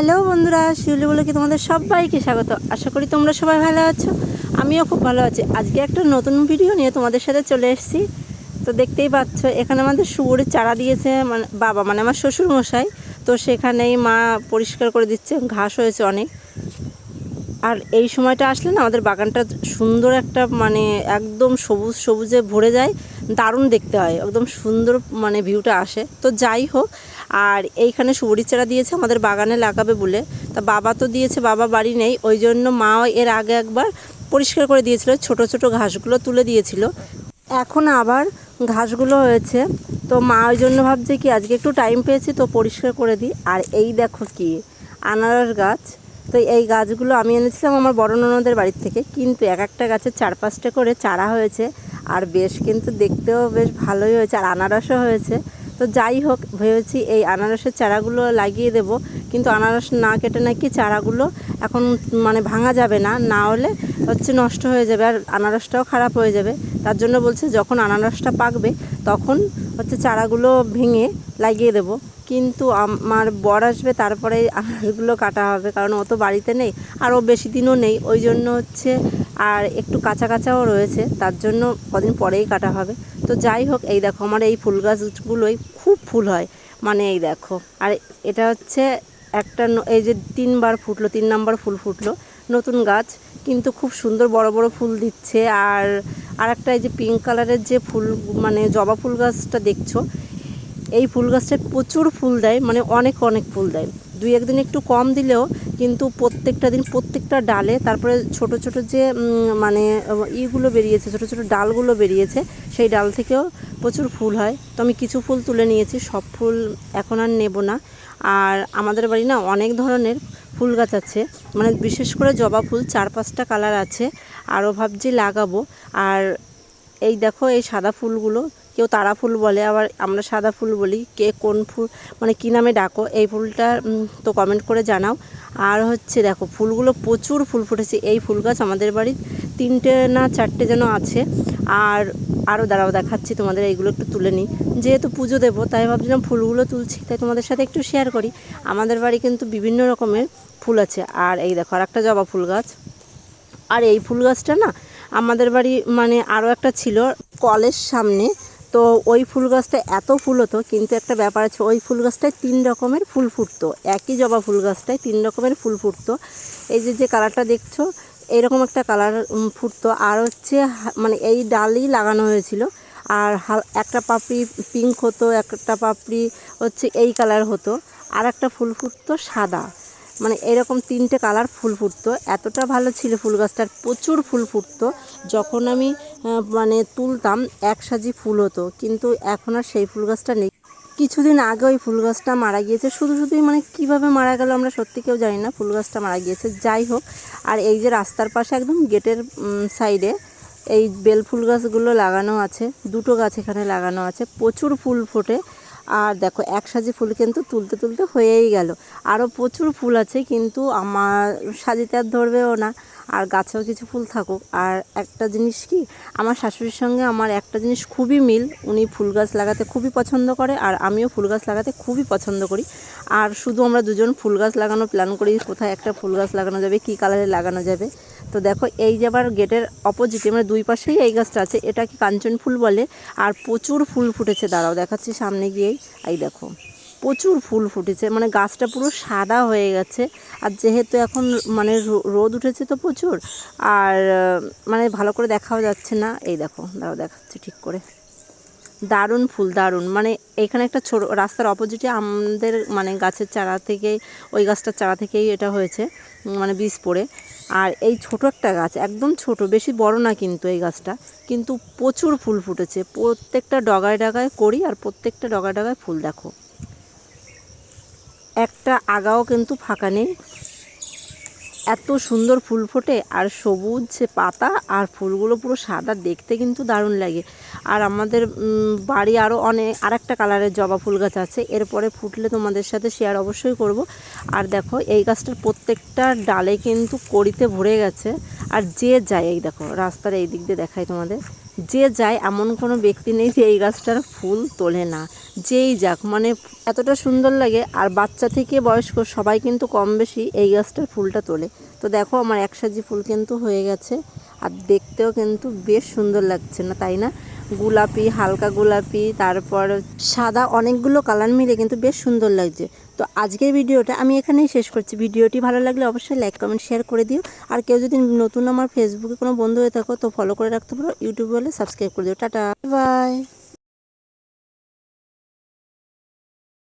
Hello বন্ধুরা, শিউলি বলে কি তোমাদের সবাইকে স্বাগত। আশা করি তোমরা সবাই ভালো আছো, আমিও খুব ভালো আছি। আজকে একটা নতুন ভিডিও নিয়ে তোমাদের সাথে চলে এসেছি। তো দেখতেই পাচ্ছ, এখানে আমাদের শুয়োরের চারা দিয়েছে মানে বাবা মানে আমার শ্বশুর মশাই তো সেখানেই মা পরিষ্কার করে দিচ্ছে, ঘাস হয়েছে অনেক। আর এই সময়টা আসলে না আমাদের বাগানটা সুন্দর একটা মানে একদম সবুজ সবুজে ভরে যায়, দারুণ দেখতে হয়। একদম সুন্দর মানে ভিউটা আসে। তো যাই হোক আর এইখানে সুবরি চারা দিয়েছে, আমাদের বাগানে লাগাবে বলে। তা বাবা তো দিয়েছে, বাবা বাড়ি নেই, ওই জন্য মা এর আগে একবার পরিষ্কার করে দিয়েছিল, ছোট ছোট ঘাসগুলো তুলে দিয়েছিল। এখন আবার ঘাসগুলো হয়েছে, তো মা ওই জন্য ভাবছে কি, আজকে একটু টাইম পেয়েছি, তো পরিষ্কার করে দিই। আর এই দেখো কি, আনারস গাছ। তো এই গাছগুলো আমি এনেছিলাম আমার বড় ননদের বাড়ির থেকে, কিন্তু এক একটা গাছের চার পাঁচটা করে চারা হয়েছে, আর বেশ কিন্তু দেখতেও বেশ ভালোই হয়েছে, আর আনারসও হয়েছে। তো যাই হোক, ভেবেছি এই আনারসের চারাগুলো লাগিয়ে দেব। কিন্তু আনারস না কেটে নাকি চারাগুলো এখন মানে ভাঙা যাবে না না হলে হচ্ছে নষ্ট হয়ে যাবে আর আনারসটাও খারাপ হয়ে যাবে। তার জন্য বলছে যখন আনারসটা পাকবে তখন হচ্ছে চারাগুলো ভেঙে লাগিয়ে দেব। কিন্তু আমার বর আসবে, তারপরে আনারসগুলো কাটা হবে, কারণ ও তো বাড়িতে নেই, আর ও বেশি দিনও নেই। ওই জন্য হচ্ছে আর একটু কাঁচা কাঁচাও রয়েছে, তার জন্য কদিন পরেই কাটা হবে। তো যাই হোক, এই দেখো আমার এই ফুল গাছগুলোই খুব ফুল হয়। মানে এই দেখো, আর এটা হচ্ছে একটা এই যে তিনবার ফুটলো, তিন নাম্বার ফুল ফুটলো, নতুন গাছ, কিন্তু খুব সুন্দর বড় বড় ফুল দিচ্ছে। আর আর একটা এই যে পিঙ্ক কালারের যে ফুল মানে জবা ফুল গাছটা দেখছ, এই ফুল গাছটায় প্রচুর ফুল দেয় মানে অনেক অনেক ফুল দেয়। দুই একদিন একটু কম দিলেও কিন্তু প্রত্যেকটা দিন প্রত্যেকটা ডালে তারপরে ছোট ছোট যে মানে ইগুলো বেরিয়েছে, ছোট ছোট ডালগুলো বেরিয়েছে, সেই ডাল থেকেও প্রচুর ফুল হয়। তো আমি কিছু ফুল তুলে নিয়েছি, সব ফুল এখন আর নেব না। আর আমাদের বাড়ি না অনেক ধরনের ফুল গাছ আছে। মানে বিশেষ করে জবা ফুল, চার পাঁচটা কালার আছে আরও ভাবছি লাগাবো। আর এই দেখো এই সাদা ফুলগুলো কেউ তারা ফুল বলে, আবার আমরা সাদা ফুল বলি। কে কোন ফুল মানে কী নামে ডাকো, এই ফুলটা তো কমেন্ট করে জানাও। আর হচ্ছে দেখো, ফুলগুলো প্রচুর ফুল ফুটেছে। এই ফুল গাছ আমাদের বাড়ির তিনটে না চারটে যেন আছে। আর আরও দাঁড়াও, দেখাচ্ছি তোমাদের, এইগুলো একটু তুলে নিই। যেহেতু পুজো দেবো, তাই ভাবছিলাম ফুলগুলো তুলছি, তাই তোমাদের সাথে একটু শেয়ার করি। আমাদের বাড়ি কিন্তু বিভিন্ন রকমের ফুল আছে। আর এই দেখো আর একটা জবা ফুল গাছ। আর এই ফুল গাছটা না, আমাদের বাড়ি মানে আরও একটা ছিল কলের সামনে। তো ওই ফুল গাছটা এত ফুল হতো, কিন্তু একটা ব্যাপার আছে, ওই ফুল গাছটায় তিন রকমের ফুল ফুটতো। একই জবা ফুল গাছটায় তিন রকমের ফুল ফুটতো। এই যে যে কালারটা দেখছ এইরকম একটা কালার ফুটতো। আর হচ্ছে মানে এই ডালই লাগানো হয়েছিল। আর একটা পাপড়ি পিঙ্ক হতো, একটা পাপড়ি হচ্ছে এই কালার হতো। আর একটা ফুল ফুটতো সাদা। মানে এরকম তিনটে কালার ফুল ফুটতো। এতটা ভালো ছিল ফুল গাছটার, প্রচুর ফুল ফুটতো। যখন আমি মানে তুলতাম এক সাজি ফুল হতো। কিন্তু এখন আর সেই ফুল গাছটা নেই। কিছুদিন আগে ওই ফুল গাছটা মারা গিয়েছে। শুধু শুধুই মানে কীভাবে মারা গেল আমরা সত্যি কেউ জানি না। ফুল গাছটা মারা গিয়েছে। যাই হোক, আর এই যে রাস্তার পাশে একদম গেটের সাইডে এই বেল ফুল গাছগুলো লাগানো আছে। দুটো গাছ এখানে লাগানো আছে। প্রচুর ফুল ফোটে। আর দেখো এক সাজি ফুল কিন্তু তুলতে তুলতে হয়েই গেল। আরও প্রচুর ফুল আছে, কিন্তু আমার সাজিতে আর ধরবেও না। আর গাছেও কিছু ফুল থাকুক। আর একটা জিনিস কি, আমার শাশুড়ির সঙ্গে আমার একটা জিনিস খুবই মিল। উনি ফুল গাছ লাগাতে খুবই পছন্দ করে, আর আমিও ফুল গাছ লাগাতে খুবই পছন্দ করি। আর শুধু আমরা দুজন ফুল গাছ লাগানো প্ল্যান করি, কোথায় একটা ফুল গাছ লাগানো যাবে, কী কালারে লাগানো যাবে। তো দেখো, এই যে আবার গেটের অপোজিটে মানে দুই পাশেই এই গাছটা আছে এটাকে কাঞ্চন ফুল বলে? আর প্রচুর ফুল ফুটেছে, দাঁড়াও দেখাচ্ছি সামনে গিয়েই। এই দেখো, প্রচুর ফুল ফুটেছে মানে গাছটা পুরো সাদা হয়ে গেছে। আর যেহেতু এখন মানে রোদ উঠেছে তো প্রচুর, আর মানে ভালো করে দেখাও যাচ্ছে না। এই দেখো, দাঁড়াও দেখাচ্ছি ঠিক করে। দারুণ ফুল, দারুণ। মানে এখানে একটা ছোট, রাস্তার অপোজিটে আমাদের মানে গাছের চারা থেকে, ওই গাছটার চারা থেকেই এটা হয়েছে মানে বীজ পড়ে। আর এই ছোট একটা গাছ, একদম ছোট, বেশি বড় না কিন্তু এই গাছটা, কিন্তু প্রচুর ফুল ফুটেছে। প্রত্যেকটা ডগায় ডগায় করি আর প্রত্যেকটা ডগায় ডগায় ফুল দেখো। একটা আগাও কিন্তু ফাঁকা নেই। এত সুন্দর ফুল ফোটে, আর সবুজ পাতা, আর ফুলগুলো পুরো সাদা, দেখতে কিন্তু দারুণ লাগে। আর আমাদের বাড়ি আরও অনেক আর একটা কালারের জবা ফুল গাছ আছে, এরপরে ফুটলে তোমাদের সাথে শেয়ার অবশ্যই করব। আর দেখো, এই গাছটার প্রত্যেকটা ডালে কিন্তু কড়িতে ভরে গেছে, আর যে যায় এই দেখো, রাস্তার এই দিক দিয়ে দেখায় তোমাদের। যে যায়, এমন কোনো ব্যক্তি নেই যে এই গাছটার ফুল তোলে না। যেই যাক মানে এতটা সুন্দর লাগে। আর বাচ্চা থেকে বয়স্ক সবাই কিন্তু কম বেশি এই গাছটার ফুলটা তোলে। তো দেখো, আমার এক সাজি ফুল কিন্তু হয়ে গেছে। আর দেখতেও কিন্তু বেশ সুন্দর লাগছে না, তাই না? গোলাপি, হালকা গোলাপি, তারপর সাদা অনেকগুলো কালার মিলে কিন্তু বেশ সুন্দর লাগছে। তো আজকের ভিডিওটা আমি এখানেই শেষ করছি। ভিডিওটি ভালো লাগলে অবশ্যই লাইক, কমেন্ট, শেয়ার করে দিও। আর কেউ যদি নতুন আমার ফেসবুকে কোনো বন্ধু হয়ে থাকো, তো ফলো করে রাখতে পারো। ইউটিউবে হলে সাবস্ক্রাইব করে দিও। Tata bye